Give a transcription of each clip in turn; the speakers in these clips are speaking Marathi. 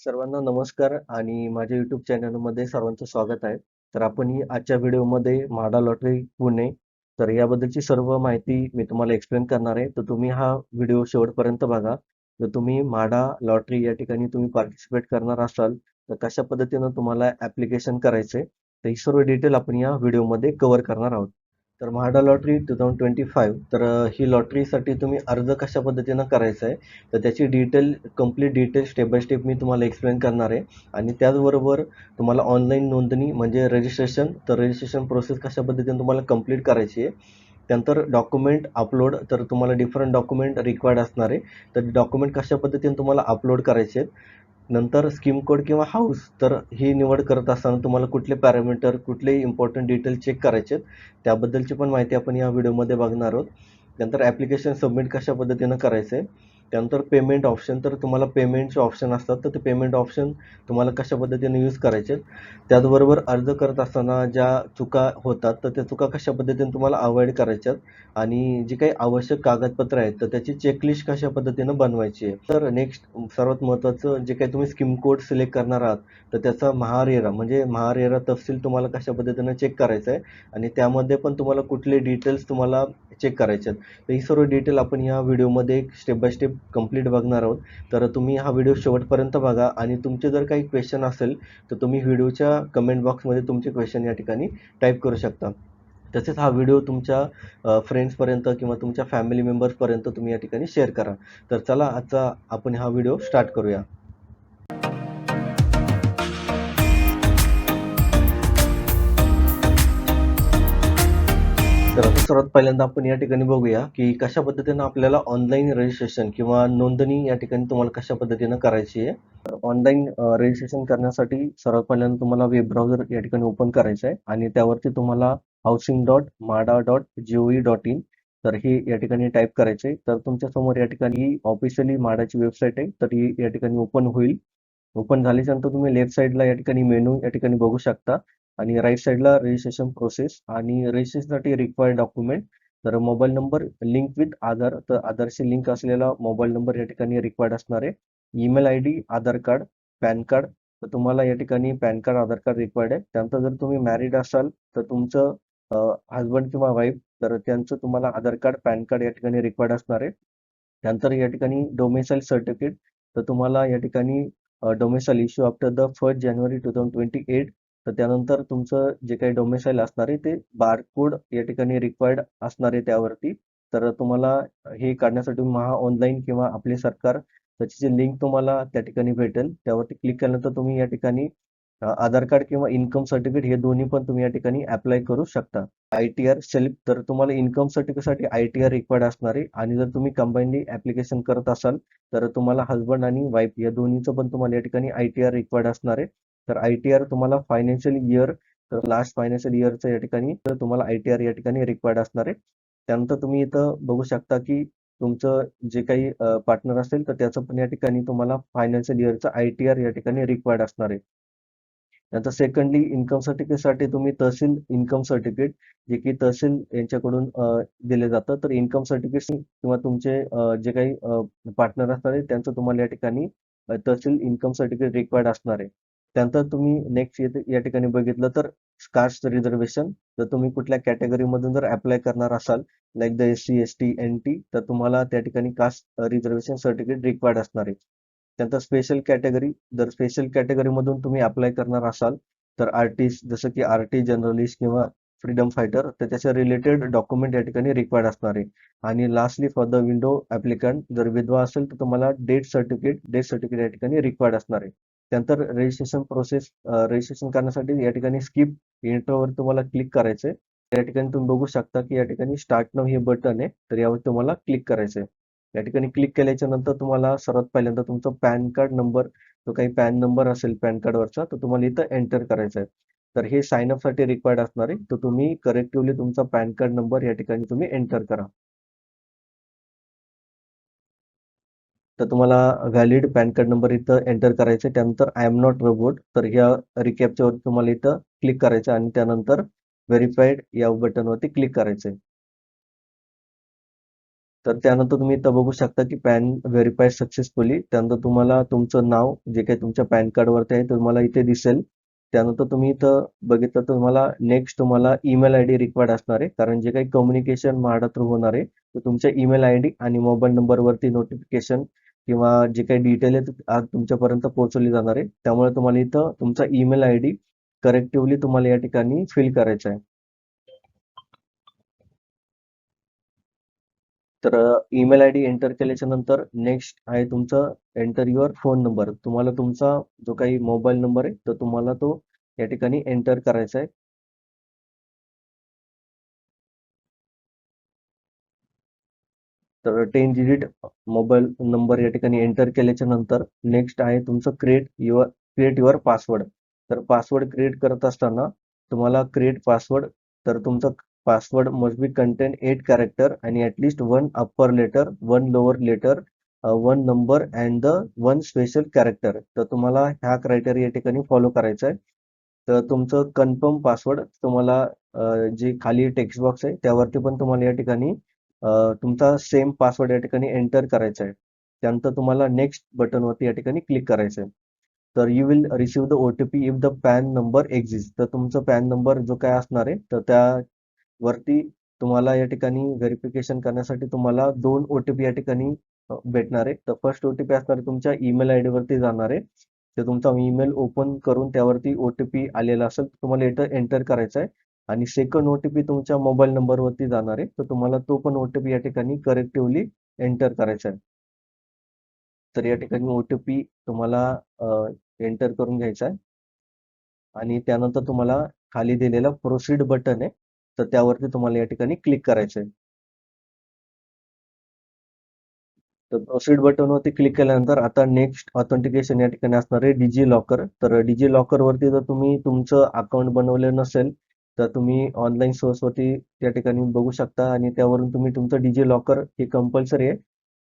सर्वांना नमस्कार आणि माझ्या युट्यूब चॅनलमध्ये सर्वांचं स्वागत आहे. तर आपण ही आजच्या व्हिडिओमध्ये म्हाडा लॉटरी पुणे तर याबद्दलची सर्व माहिती मी तुम्हाला एक्सप्लेन करणार आहे. तर तुम्ही हा व्हिडिओ शेवटपर्यंत बघा. जर तुम्ही म्हाडा लॉटरी या ठिकाणी तुम्ही पार्टिसिपेट करणार असाल, तर कशा पद्धतीनं तुम्हाला ॲप्लिकेशन करायचे तर ही सर्व डिटेल आपण या व्हिडिओमध्ये कव्हर करणार आहोत. तर म्हाडा लॉटरी 2025 तर ही लॉटरीसाठी तुम्ही अर्ज कशा पद्धतीनं करायचा आहे, तर त्याची detail complete detail step by step मी तुम्हाला एक्सप्लेन करणार आहे आणि त्याचबरोबर तुम्हाला ऑनलाईन नोंदणी म्हणजे रजिस्ट्रेशन तर रजिस्ट्रेशन प्रोसेस कशा पद्धतीने तुम्हाला कंप्लीट करायची आहे. त्यानंतर डॉक्युमेंट अपलोड तर तुम्हाला डिफरंट डॉक्युमेंट रिक्वायर्ड असणार आहे. तर डॉक्युमेंट कशा पद्धतीने तुम्हाला अपलोड करायचे आहेत. नंतर स्कीम कोड किंवा हाऊस तर ही निवड करत असताना तुम्हाला कुठले पॅरामीटर, कुठले इम्पॉर्टंट डिटेल चेक करायचे आहेत, त्याबद्दलची पण माहिती आपण या व्हिडिओमध्ये बघणार आहोत. नंतर ॲप्लिकेशन सबमिट कशा पद्धतीनं करायचं आहे. त्यानंतर पेमेंट ऑप्शन तर तुम्हाला पेमेंटचे ऑप्शन असतात, तर ते पेमेंट ऑप्शन तुम्हाला कशा पद्धतीने यूज करायचे आहेत. त्याचबरोबर अर्ज करत असताना ज्या चुका होतात, तर त्या चुका कशा पद्धतीने तुम्हाला अवॉइड करायच्या आणि जी काही आवश्यक कागदपत्र आहेत, तर त्याची चेकलिस्ट कशा पद्धतीनं बनवायची आहे. तर नेक्स्ट सर्वात महत्त्वाचं जे काही तुम्ही स्कीम कोड सिलेक्ट करणार आहात, तर त्याचा महारेरा म्हणजे महारेरा तपशील तुम्हाला कशा पद्धतीनं चेक करायचा आहे आणि त्यामध्ये पण तुम्हाला कुठले डिटेल्स तुम्हाला चेक करायचे आहेत. तर ही सर्व डिटेल आपण या व्हिडिओमध्ये स्टेप बाय स्टेप कंप्लीट बघणार आहोत. तर तुम्ही हा व्हिडिओ शेवटपर्यंत बघा आणि तुमचे जर काही क्वेश्चन असेल, तर तुम्ही व्हिडिओच्या कमेंट बॉक्समध्ये तुमचे क्वेश्चन या ठिकाणी टाईप करू शकता. तसेच हा व्हिडिओ तुमच्या फ्रेंड्सपर्यंत किंवा तुमच्या फॅमिली मेंबर्सपर्यंत तुम्ही या ठिकाणी शेअर करा. तर चला आजचा आपण हा व्हिडिओ स्टार्ट करूया. सर्वात पहिल्यांदा आपण या ठिकाणी बघूया, की कशा पद्धतीनं आपल्याला ऑनलाईन रजिस्ट्रेशन किंवा नोंदणी या ठिकाणी तुम्हाला कशा पद्धतीनं करायची आहे. ऑनलाईन रजिस्ट्रेशन करण्यासाठी सर्वात पहिल्यांदा तुम्हाला वेब ब्राउझर या ठिकाणी ओपन करायचं आहे आणि त्यावरती तुम्हाला हाऊसिंग डॉट माडा डॉट जिओई डॉट इन तर हे या ठिकाणी टाइप करायचे तर तुमच्यासमोर या ठिकाणी ऑफिशियली माडाची वेबसाईट आहे. तर ही या ठिकाणी ओपन होईल. ओपन झाल्याच्यानंतर तुम्ही लेफ्ट साईडला या ठिकाणी मेनू या ठिकाणी बघू शकता आणि राईट साईडला रजिस्ट्रेशन प्रोसेस आणि रजिस्ट्रेशनसाठी रिक्वायर्ड डॉक्युमेंट तर mobile number link with Aadhaar तर आधारशी लिंक असलेला मोबाईल नंबर या ठिकाणी रिक्वायर्ड असणार आहे. Email ID, Aadhaar card, PAN card तर तुम्हाला या ठिकाणी PAN card, Aadhaar card required आहे. त्यानंतर जर तुम्ही मॅरिड असाल, तर तुमचं हजबंड हसबंड किंवा वाईफ तर त्यांचं तुम्हाला आधार कार्ड, पॅन कार्ड या ठिकाणी रिक्वायर्ड असणार आहे. त्यानंतर या ठिकाणी डोमेसाईल सर्टिफिकेट तर तुम्हाला या ठिकाणी domicile issue after the first January 2028 तर त्यानंतर तुमचं जे काही डोमेसाईल असणार आहे, ते बारकोड या ठिकाणी रिक्वायर्ड असणार आहे त्यावरती. तर तुम्हाला हे काढण्यासाठी महा ऑनलाईन किंवा आपले सरकार त्याची जी लिंक तुम्हाला त्या ठिकाणी भेटेल, त्यावरती क्लिक केल्यानंतर तुम्ही या ठिकाणी आधार कार्ड किंवा इन्कम सर्टिफिकेट हे दोन्ही पण तुम्ही या ठिकाणी अप्लाय करू शकता. आय-टी-आर सेल्फ तर तुम्हाला इन्कम सर्टिफिकेटसाठी आय-टी-आर रिक्वायर्ड असणार आहे आणि जर तुम्ही कंबाईनली ऍप्लिकेशन करत असाल, तर तुम्हाला हजबंड आणि वाईफ या दोन्हीचं पण तुम्हाला या ठिकाणी आय-टी-आर रिक्वायर्ड असणार आहे. तर आय-टी-आर तुम्हाला फायनान्शियल इयर तर लास्ट फायनान्शियल इयरचं या ठिकाणी तर तुम्हाला आय-टी-आर या ठिकाणी रिक्वायर्ड असणार आहे. त्यानंतर तुम्ही इथं बघू शकता, की तुमचं जे काही पार्टनर असेल, तर त्याचं पण या ठिकाणी तुम्हाला फायनान्शियल इयरचं आय-टी-आर या ठिकाणी रिक्वायर्ड असणार आहे. नंतर सेकंडली इन्कम सर्टिफिकेटसाठी तुम्ही तहसील इन्कम सर्टिफिकेट जे की तहसील यांच्याकडून दिले जातं. तर इन्कम सर्टिफिकेट किंवा तुमचे जे काही पार्टनर असणार आहे, त्यांचं तुम्हाला या ठिकाणी तहसील इन्कम सर्टिफिकेट रिक्वायर्ड असणार आहे. त्यानंतर तुम्ही नेक्स्ट या ठिकाणी बघितलं तर कास्ट रिझर्वेशन जर तुम्ही कुठल्या कॅटेगरीमधून जर अप्लाय करणार असाल, like the SC, ST, NT तर तुम्हाला त्या ठिकाणी कास्ट रिझर्वेशन सर्टिफिकेट रिक्वायर्ड असणार आहे. त्यानंतर स्पेशल कॅटेगरी जर स्पेशल कॅटेगरीमधून तुम्ही अप्लाय करणार असाल, तर आर्टिस्ट जसं की आर्टिस्ट, जर्नलिस्ट किंवा फ्रीडम फायटर तर त्याच्या रिलेटेड डॉक्युमेंट या ठिकाणी रिक्वायर्ड असणार आहे. आणि lastly for the window applicant जर विधवा असेल, तर तुम्हाला डेट सर्टिफिकेट डेट सर्टिफिकेट या ठिकाणी रिक्वायर्ड असणार आहे. त्यानंतर रजिस्ट्रेशन प्रोसेस रजिस्ट्रेशन करण्यासाठी या ठिकाणी स्किप इंट्रोवर तुम्हाला क्लिक करायचं आहे. या ठिकाणी तुम्ही बघू शकता, की या ठिकाणी स्टार्ट नाऊ हे बटन आहे. तर यावर तुम्हाला क्लिक करायचं आहे. या ठिकाणी क्लिक केल्याच्यानंतर तुम्हाला सर्वात पहिल्यांदा तुमचा पॅन कार्ड नंबर जो काही पॅन नंबर असेल पॅन कार्डवरचा, तो तुम्हाला इथं एंटर करायचा आहे. तर हे साइन अपसाठी रिक्वायर्ड असणार आहे. तर तुम्ही करेक्टिव्हली तुमचा पॅन कार्ड नंबर या ठिकाणी तुम्ही एंटर करा. तर तुम्हाला व्हॅलिड पॅन कार्ड नंबर इथं एंटर करायचे त्यानंतर आय एम नॉट रोबोट तर ह्या रिकॅपच्यावरती तुम्हाला इथं क्लिक करायचं आणि त्यानंतर व्हेरीफाईड या बटनवरती क्लिक करायचं आहे. तर त्यानंतर तुम्ही इथं बघू शकता की पॅन व्हेरीफाईड सक्सेसफुली त्यानंतर तुम्हाला तुमचं नाव जे काही तुमच्या पॅन कार्डवरती आहे तुम्हाला इथे दिसेल त्यानंतर तुम्ही इथं बघितलं तर तुम्हाला नेक्स्ट तुम्हाला ईमेल आय डी रिक्वायर्ड असणार आहे कारण जे काही कम्युनिकेशन महाडा थ्रू होणार आहे तर तुमच्या ईमेल आय डी आणि मोबाईल नंबरवरती नोटिफिकेशन किंवा जे काही डिटेल आहे आज तुमच्यापर्यंत पोहोचवली जाणार आहे. त्यामुळे तुम्हाला इथं तुमचा ईमेल आय डी करेक्टिव्हली तुम्हाला या ठिकाणी फिल करायचा आहे. तर ईमेल आय डी एंटर केल्याच्यानंतर नेक्स्ट आहे तुमचं एंटर युअर फोन नंबर तुम्हाला तुमचा जो काही मोबाईल नंबर आहे तर तुम्हाला तो या ठिकाणी एंटर करायचा आहे. तर टेन डिजिट मोबाईल नंबर या ठिकाणी एंटर केल्याच्यानंतर नेक्स्ट आहे तुमचं create your create your password तर पासवर्ड क्रिएट करत असताना तुम्हाला क्रिएट पासवर्ड तर तुमचा password must be contain eight character आणि at least one upper letter one lower letter one number and the one special character तर तुम्हाला ह्या क्रायटेरिया या ठिकाणी फॉलो करायचं आहे. तर तुमचं कन्फर्म पासवर्ड तुम्हाला uh, जे खाली टेक्स्ट बॉक्स आहे त्यावरती पण तुम्हाला या ठिकाणी तुमचा सेम पासवर्ड या ठिकाणी एंटर करायचा आहे. त्यानंतर तुम्हाला नेक्स्ट बटनवरती या ठिकाणी क्लिक करायचं आहे तर you will receive the O T P if the PAN number exist तर तुमचा पॅन नंबर जो काय असणार आहे तर त्यावरती तुम्हाला या ठिकाणी व्हेरिफिकेशन करण्यासाठी तुम्हाला दोन ओ टी पी या ठिकाणी भेटणार आहे. तर फर्स्ट ओ टी पी असणार तुमच्या ईमेल आय डीवरती जाणार आहे. तर तुमचा ईमेल ओपन करून त्यावरती ओ टी पी आलेला असेल तर तुम्हाला इथं एंटर करायचं आहे आणि सेकंड ओटीपी तुमच्या मोबाईल नंबरवरती जाणार आहे. तर तुम्हाला तो पण ओटीपी या ठिकाणी करेक्टिव्हली एंटर करायचा आहे. तर या ठिकाणी ओटीपी तुम्हाला एंटर करून घ्यायचा आहे. आणि त्यानंतर तुम्हाला खाली दिलेला प्रोसीड बटन आहे. तर त्यावरती तुम्हाला या ठिकाणी क्लिक करायचं आहे. तर प्रोसीड बटनवरती क्लिक केल्यानंतर आता नेक्स्ट ऑथेंटिकेशन या ठिकाणी असणार आहे डिजी लॉकर तर डिजी लॉकरवरती जर तुम्ही तुमचं अकाउंट बनवलं नसेल तर तुम्ही ऑनलाईन सोर्सवरती त्या ठिकाणी बघू शकता आणि त्यावरून तुम्ही तुमचं डीजे लॉकर हे कंपल्सरी आहे.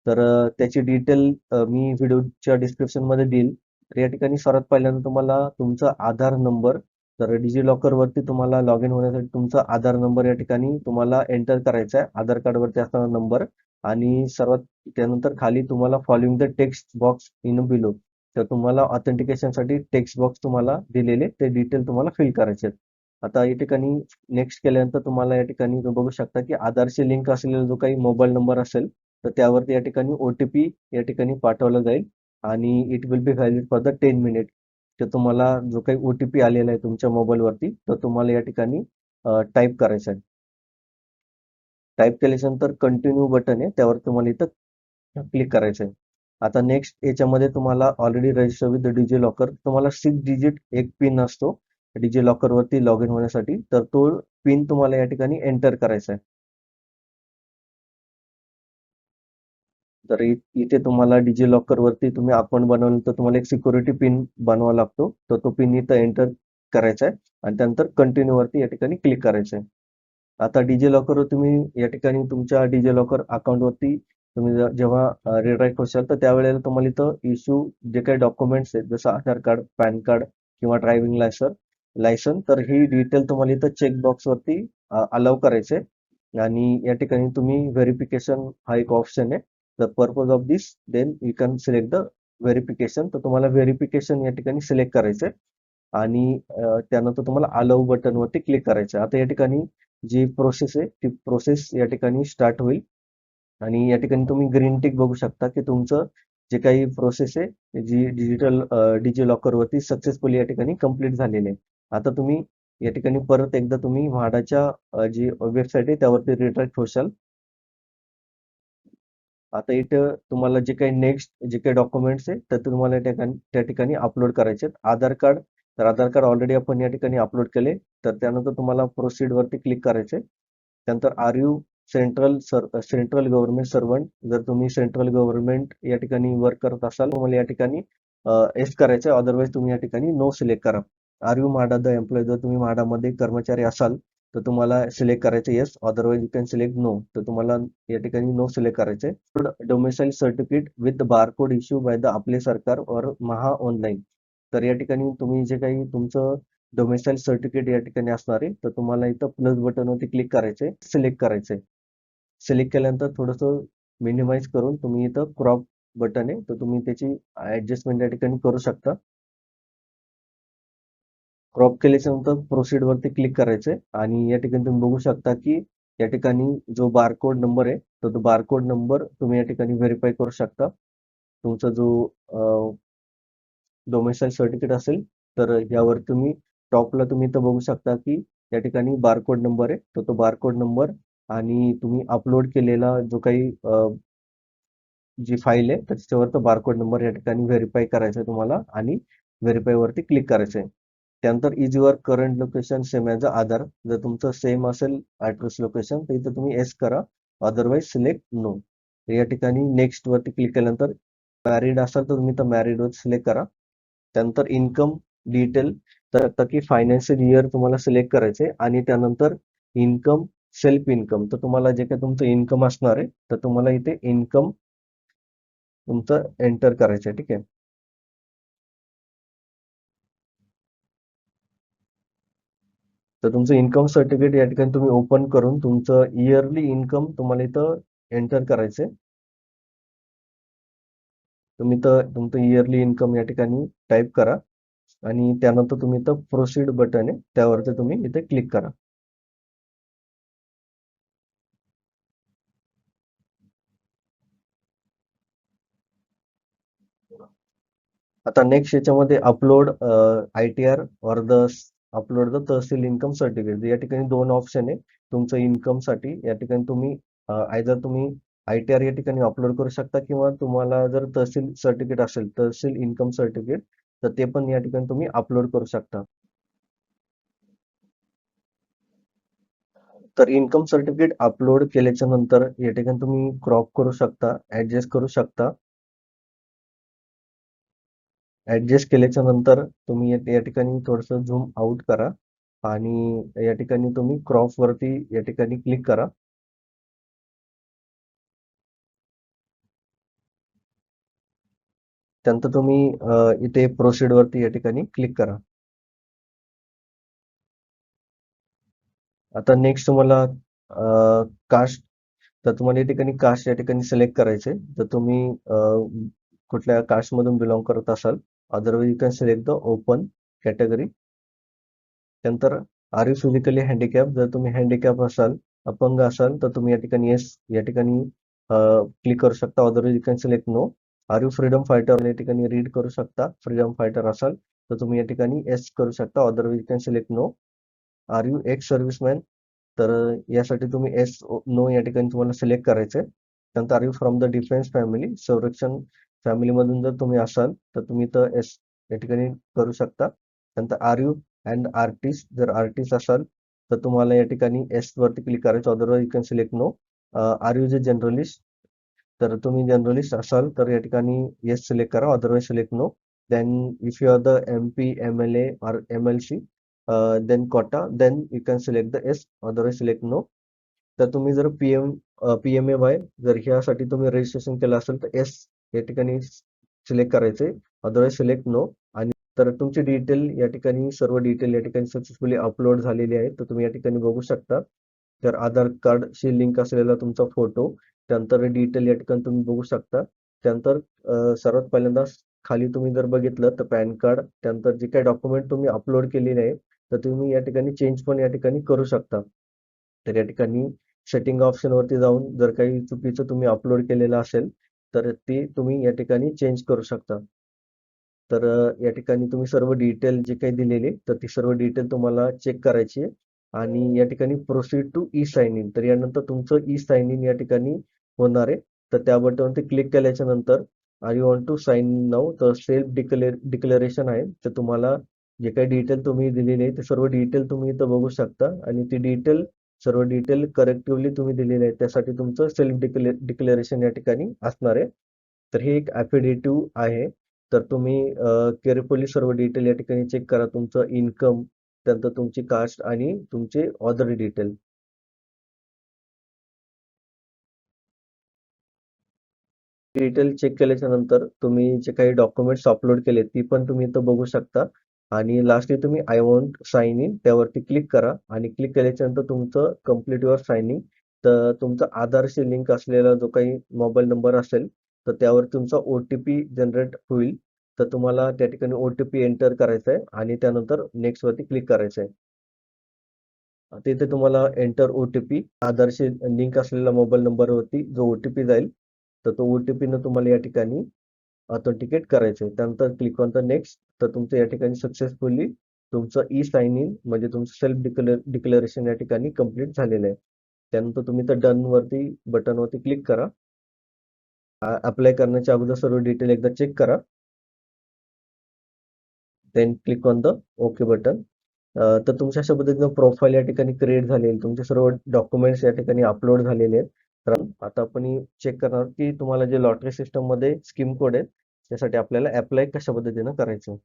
तर त्याची डिटेल मी व्हिडिओच्या डिस्क्रिप्शनमध्ये देईल. तर या ठिकाणी सर्वात पहिल्यांदा तुम्हाला तुमचा आधार नंबर तर डिजी लॉकरवरती तुम्हाला लॉग इन होण्यासाठी तुमचा आधार नंबर या ठिकाणी तुम्हाला एंटर करायचा आहे. आधार कार्डवरती असणारा नंबर आणि सर्वात त्यानंतर खाली तुम्हाला following the text box in below तर तुम्हाला ऑथेंटिकेशनसाठी टेक्स्ट बॉक्स तुम्हाला दिलेले ते डिटेल तुम्हाला फिल करायचे आहेत. आता या ठिकाणी नेक्स्ट केल्यानंतर तुम्हाला या ठिकाणी बघू शकता की आधारशी लिंक असलेला जो काही मोबाईल नंबर असेल तर त्यावरती या ठिकाणी ओ टी पी या ठिकाणी पाठवला जाईल आणि it will be valid for the ten minute तर तुम्हाला जो काही ओ टी पी आलेला आहे तुमच्या मोबाईलवरती तर तुम्हाला या ठिकाणी टाईप करायचं आहे. टाईप केल्याच्यानंतर कंटिन्यू बटन आहे त्यावर तुम्हाला इथं क्लिक करायचं आहे. आता नेक्स्ट याच्यामध्ये तुम्हाला already register with DigiLocker तुम्हाला सिक्स डिजिट एक पिन असतो. डिजी लॉकरवरती लॉग इन होण्यासाठी तर तो पिन तुम्हाला या ठिकाणी एंटर करायचा आहे. तर इथे तुम्हाला डिजी लॉकरवरती तुम्ही अकाउंट बनवलं तर तुम्हाला एक सिक्युरिटी पिन बनवावा लागतो. तर तो पिन इथं एंटर करायचा आहे आणि त्यानंतर कंटिन्यू वरती या ठिकाणी क्लिक करायचं आहे. आता डीजे लॉकरवर तुम्ही या ठिकाणी तुमच्या डीजे लॉकर अकाउंटवरती तुम्ही जेव्हा रिडायरेक्ट होशाल तर त्यावेळेला तुम्हाला इथं इश्यू जे काही डॉक्युमेंट्स आहेत जसं आधार कार्ड पॅन कार्ड किंवा ड्रायव्हिंग लायसन लायसन तर ही डिटेल तुम्हाला इथं चेक बॉक्सवरती अलाव करायचे आणि या ठिकाणी तुम्ही व्हेरिफिकेशन हा एक ऑप्शन आहे. The purpose of this then you can select the verification तर तुम्हाला व्हेरिफिकेशन या ठिकाणी सिलेक्ट करायचे आणि त्यानंतर तुम्हाला अलाव बटनवरती क्लिक करायचं आता या ठिकाणी जी प्रोसेस आहे ती प्रोसेस या ठिकाणी स्टार्ट होईल. आणि या ठिकाणी तुम्ही ग्रीन टिक बघू शकता की तुमचं जे काही प्रोसेस आहे जी डिजिटल डिजी लॉकरवरती सक्सेसफुली या ठिकाणी कंप्लीट झालेली आहे. आता तुम्ही या ठिकाणी परत एकदा तुम्ही म्हाडाच्या जी वेबसाईट आहे त्यावरती रिट्रॅक्ट होशाल. आता इथं तुम्हाला जे काही नेक्स्ट जे काही डॉक्युमेंट्स आहे तर तुम्हाला त्या ठिकाणी अपलोड करायचे आहेत. आधार कार्ड तर आधार कार्ड ऑलरेडी आपण या ठिकाणी अपलोड केले. तर त्यानंतर तुम्हाला प्रोसीड वरती क्लिक करायचे त्यानंतर are you central sir central government servant जर तुम्ही सेंट्रल गव्हर्नमेंट या ठिकाणी वर्क करत असाल तुम्हाला या ठिकाणी एस करायचं अदरवाईज तुम्ही या ठिकाणी नो सिलेक्ट करा. Are you MHADA the employ जर तुम्ही माडामध्ये कर्मचारी असाल तर तुम्हाला सिलेक्ट करायचं yes otherwise you can select no तर तुम्हाला या ठिकाणी नो सिलेक्ट करायचे domicile certificate with barcode issue by the Aaple Sarkar और महा ऑनलाईन तर या ठिकाणी तुम्ही जे काही तुमचं डोमेसाईल सर्टिफिकेट या ठिकाणी असणार आहे तर तुम्हाला इथं प्लस बटनवरती क्लिक करायचे सिलेक्ट करायचे सिलेक्ट केल्यानंतर थोडंसं मिनिमाइज करून तुम्ही इथं क्रॉप बटन आहे तर तुम्ही त्याची ऍडजस्टमेंट या ठिकाणी करू शकता. क्रॉप केल्याच्यानंतर प्रोसीड वरती क्लिक करायचंय आणि या ठिकाणी तुम्ही बघू शकता की या ठिकाणी जो बारकोड नंबर आहे तर तो बारकोड नंबर तुम्ही या ठिकाणी व्हेरीफाय करू शकता. तुमचा जो डोमेसाईल सर्टिफिकेट असेल तर यावर तुम्ही टॉपला तुम्ही इथं बघू शकता की या ठिकाणी बारकोड नंबर आहे. तर तो बारकोड नंबर आणि तुम्ही अपलोड केलेला जो काही जी फाईल आहे त्याच्यावर तो बारकोड नंबर या ठिकाणी व्हेरीफाय करायचा आहे तुम्हाला आणि व्हेरीफाय वरती क्लिक करायचं आहे. त्यानंतर is your current location same as a Aadhaar जर तुमचं सेम असेल ॲड्रेस लोकेशन तर इथं तुम्ही एस करा. अदरवाईज सिलेक्ट नो या ठिकाणी नेक्स्ट वरती क्लिक केल्यानंतर मॅरिड असाल तर तुम्ही तर मॅरिड वर सिलेक्ट करा. त्यानंतर इन्कम डिटेल तर आता की फायनान्शियल इयर तुम्हाला सिलेक्ट करायचे आणि त्यानंतर इन्कम सेल्फ इन्कम तर तुम्हाला जे काही तुमचं इन्कम असणार आहे तर तुम्हाला इथे इन्कम तुमचं एंटर करायचं आहे ठीक आहे? तर तुमचं इन्कम सर्टिफिकेट या ठिकाणी तुम्ही ओपन करून तुमचं इयरली इन्कम तुम्हाला इथं एंटर करायचंय. तुम्ही तर तुमचं इयरली इन्कम या ठिकाणी टाईप करा आणि त्यानंतर तुम्ही इथं प्रोसीड बटन आहे त्यावरती तुम्ही इथे क्लिक करा. आता नेक्स्ट याच्यामध्ये upload I T R or the upload the tehsil income certificate या ठिकाणी दोन ऑप्शन आहे. तुमचं इन्कमसाठी या ठिकाणी तुम्ही आयदर तुम्ही आय टी आर या ठिकाणी अपलोड करू शकता किंवा तुम्हाला जर तहसील सर्टिफिकेट असेल तहसील इन्कम सर्टिफिकेट तर ते पण या ठिकाणी तुम्ही अपलोड करू शकता. तर इन्कम सर्टिफिकेट अपलोड केल्याच्यानंतर या ठिकाणी तुम्ही क्रॉप करू शकता ऍडजस्ट करू शकता. ऍडजस्ट केल्याच्यानंतर तुम्ही या ठिकाणी थोडस झूम आउट करा आणि या ठिकाणी तुम्ही क्रॉप वरती या ठिकाणी क्लिक करा. त्यानंतर तुम्ही इथे प्रोसिड वरती या ठिकाणी क्लिक करा. आता नेक्स्ट तुम्हाला कास्ट तर तुम्हाला या ठिकाणी कास्ट या ठिकाणी सिलेक्ट करायचे तर तुम्ही कुठल्या कास्ट मधून बिलॉंग करत असाल otherwise you can select the open category त्यानंतर आर यू फिजिकली हँडिकॅप जर तुम्ही हँडिकॅप असाल अपंग असाल तर तुम्ही या ठिकाणी येस या ठिकाणी क्लिक करू शकता. Otherwise you can select no are you freedom fighter या ठिकाणी रीड करू शकता. फ्रीडम फायटर असाल तर तुम्ही या ठिकाणी एस करू शकता. Otherwise you can select no are you ex serviceman तर यासाठी तुम्ही एस नो या ठिकाणी तुम्हाला सिलेक्ट करायचे त्यानंतर are you from the defence family संरक्षण फॅमिलीमधून जर तुम्ही असाल तर तुम्ही तर एस या ठिकाणी करू शकता. त्यानंतर आर यू अँड आर्टिस्ट जर आर्टिस्ट असाल तर तुम्हाला या ठिकाणी एस वरती क्लिक करायचं. Otherwise you can select no are you जे जनरलिस्ट तर तुम्ही जनरलिस्ट असाल तर या ठिकाणी येस सिलेक्ट करा. Otherwise select no then if you are the M P M L A or M L C then quota then you can select the yes otherwise select no तर तुम्ही जर P M P M A Y जर ह्यासाठी तुम्ही रजिस्ट्रेशन केलं असेल तर एस या ठिकाणी सिलेक्ट करायचे अदरवाईज सिलेक्ट नो आणि तर तुमची डिटेल या ठिकाणी सर्व डिटेल या ठिकाणी सक्सेसफुली अपलोड झालेली आहे. तर तुम्ही या ठिकाणी बघू शकता. तर आधार कार्डशी लिंक असलेला तुमचा फोटो त्यानंतर डिटेल या ठिकाणी तुम्ही बघू शकता. त्यानंतर सर्वात पहिल्यांदा खाली तुम्ही जर बघितलं तर पॅन कार्ड त्यानंतर जे काही डॉक्युमेंट तुम्ही अपलोड केलेले आहे तर तुम्ही या ठिकाणी चेंज पण या ठिकाणी करू शकता. तर या ठिकाणी सेटिंग ऑप्शन वरती जाऊन जर काही चुकीचं तुम्ही अपलोड केलेलं असेल तर ते तुम्ही या ठिकाणी चेंज करू शकता. तर या ठिकाणी तुम्ही सर्व डिटेल जे काही दिलेले तर ती सर्व डिटेल तुम्हाला चेक करायची आहे. आणि या ठिकाणी proceed to e sign in तर यानंतर तुमचं ई साइन इन या ठिकाणी होणार आहे. तर त्या बटनवरती क्लिक केल्याच्यानंतर I you want to sign नाव तर सेल्फ डिक्लेअर डिक्लेरेशन आहे. तर तुम्हाला जे काही डिटेल तुम्ही दिलेली आहे ते सर्व डिटेल तुम्ही इथं बघू शकता. आणि ती डिटेल सर्व डिटेल करेक्टिव्हली तुम्ही दिलेले आहे त्यासाठी तुमचं सेल्फ डिक्ले डिक्लेरेशन या ठिकाणी असणार आहे. तर हे एक ॲफिडेटिव्ह आहे. तर तुम्ही केअरफुली सर्व डिटेल या ठिकाणी चेक करा. तुमचं इन्कम त्यानंतर तुमची कास्ट आणि तुमचे ऑदर डिटेल डिटेल चेक केल्याच्यानंतर तुम्ही जे काही डॉक्युमेंट्स अपलोड केले ती पण तुम्ही इथं बघू शकता. आणि लास्टली तुम्ही आय वॉन्ट साइन इन त्यावरती क्लिक करा. आणि क्लिक केल्याच्यानंतर तुमचं कंप्लीट युअर इन तर तुमचा आधारशी लिंक असलेला जो काही मोबाईल नंबर असेल तर त्यावर तुमचा ओ टी पी जनरेट होईल. तर तुम्हाला त्या ठिकाणी ओ टी पी एंटर करायचा आहे आणि त्यानंतर नेक्स्ट वरती क्लिक करायचं आहे. तिथे तुम्हाला एंटर ओ टी पी आधारशी लिंक असलेल्या मोबाईल नंबरवरती जो ओ टी पी जाईल तर तो ओ टी पीनं तुम्हाला या ठिकाणी ऑथेंटिकेट करायचं. आहे त्यानंतर क्लिक ऑन द नेक्स्ट तर तुमचं या ठिकाणी सक्सेसफुली तुमचं ई साइन इन म्हणजे तुमचं सेल्फ डिक्लेअर डिक्लेरेशन या ठिकाणी कंप्लीट झालेलं आहे. त्यानंतर तुम्ही तर डन वरती बटन वरती क्लिक करा. अप्लाय करण्याच्या अगोदर सर्व डिटेल एकदा चेक करा. Then click on the okay button तर तुमच्या अशा पद्धतीनं प्रोफाईल या ठिकाणी क्रिएट झालेली तुमचे सर्व डॉक्युमेंट्स या ठिकाणी अपलोड झालेले आहेत. तर आता आपण चेक करणार की तुम्हाला जे लॉटरी सिस्टममध्ये स्कीम कोड आहेत त्यासाठी आपल्याला अप्लाय कशा पद्धतीनं करायचं?